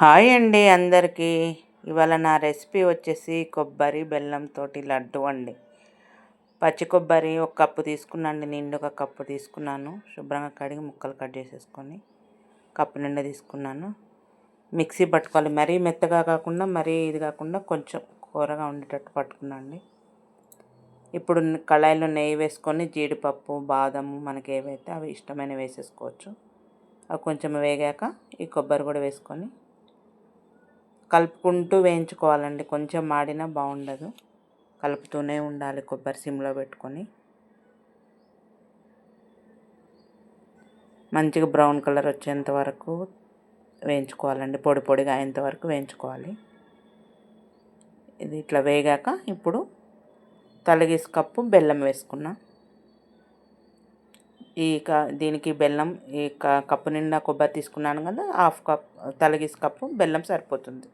Hi అండి అందరికీ. ఇవాళ నా రెసిపీ వచ్చేసి కొబ్బరి బెల్లంతో లడ్డు అండి. పచ్చి కొబ్బరి ఒక కప్పు తీసుకున్నాండి నిండు ఒక కప్పు తీసుకున్నాను. శుభ్రంగా కడిగి ముక్కలు కట్ చేసేసుకొని కప్పు నిండా తీసుకున్నాను. మిక్సీ పట్టుకోవాలి. మరీ మెత్తగా కాకుండా మరీ ఇది కాకుండా కొంచెం కూరగా ఉండేటట్టు పట్టుకున్నాండి ఇప్పుడు కళాయిలో నెయ్యి వేసుకొని జీడిపప్పు బాదము మనకి ఏవైతే అవి ఇష్టమైన వేసేసుకోవచ్చు. అవి కొంచెం వేగాక ఈ కొబ్బరి కూడా వేసుకొని కలుపుకుంటూ వేయించుకోవాలండి. కొంచెం మాడినా బాగుండదు. కలుపుతూనే ఉండాలి కొబ్బరి సిమ్లో పెట్టుకొని. మంచిగా బ్రౌన్ కలర్ వచ్చేంత వరకు వేయించుకోవాలండి. పొడి పొడిగా అయ్యేంత వరకు వేయించుకోవాలి. ఇది ఇట్లా వేగాక ఇప్పుడు తలగిసి కప్పు బెల్లం వేసుకున్నా. ఈ క దీనికి బెల్లం ఈ కప్పు నిండా కొబ్బరి తీసుకున్నాను కదా హాఫ్ కప్ తలగేసి కప్పు బెల్లం సరిపోతుంది.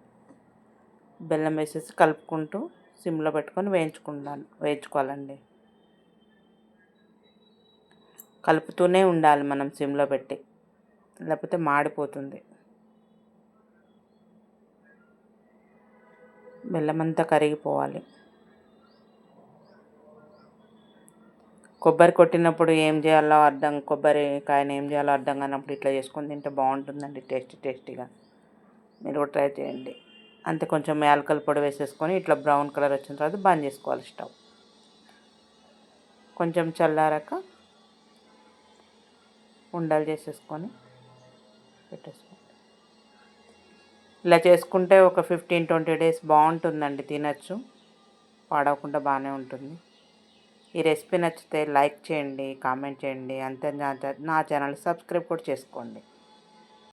బెల్లం వేసేసి కలుపుకుంటూ సిమ్లో పెట్టుకొని వేయించుకుంటాను వేయించుకోవాలండి. కలుపుతూనే ఉండాలి మనం సిమ్లో పెట్టి లేకపోతే మాడిపోతుంది. బెల్లం అంతా కరిగిపోవాలి. కొబ్బరి కొట్టినప్పుడు ఏం చేయాలో అర్థం కొబ్బరికాయను ఏం చేయాలో అర్థం కానప్పుడు ఇట్లా చేసుకొని తింటే బాగుంటుందండి టేస్టీ టేస్టీగా. మీరు కూడా ట్రై చేయండి. అంతే కొంచెం యాలకల పొడి వేసేసుకొని ఇట్లా బ్రౌన్ కలర్ వచ్చిన తర్వాత బంద్ చేసుకోవాలి స్టవ్. కొంచెం చల్లారాక ఉండలు చేసేసుకొని పెట్టేసుకోండి ఇలా చేసుకుంటే ఒక ఫిఫ్టీన్ ట్వంటీ డేస్ బాగుంటుందండి తినచ్చు. పాడవకుండా బాగానే ఉంటుంది. ఈ రెసిపీ నచ్చితే లైక్ చేయండి కామెంట్ చేయండి. అంతే నా ఛానల్ సబ్స్క్రైబ్ కూడా చేసుకోండి.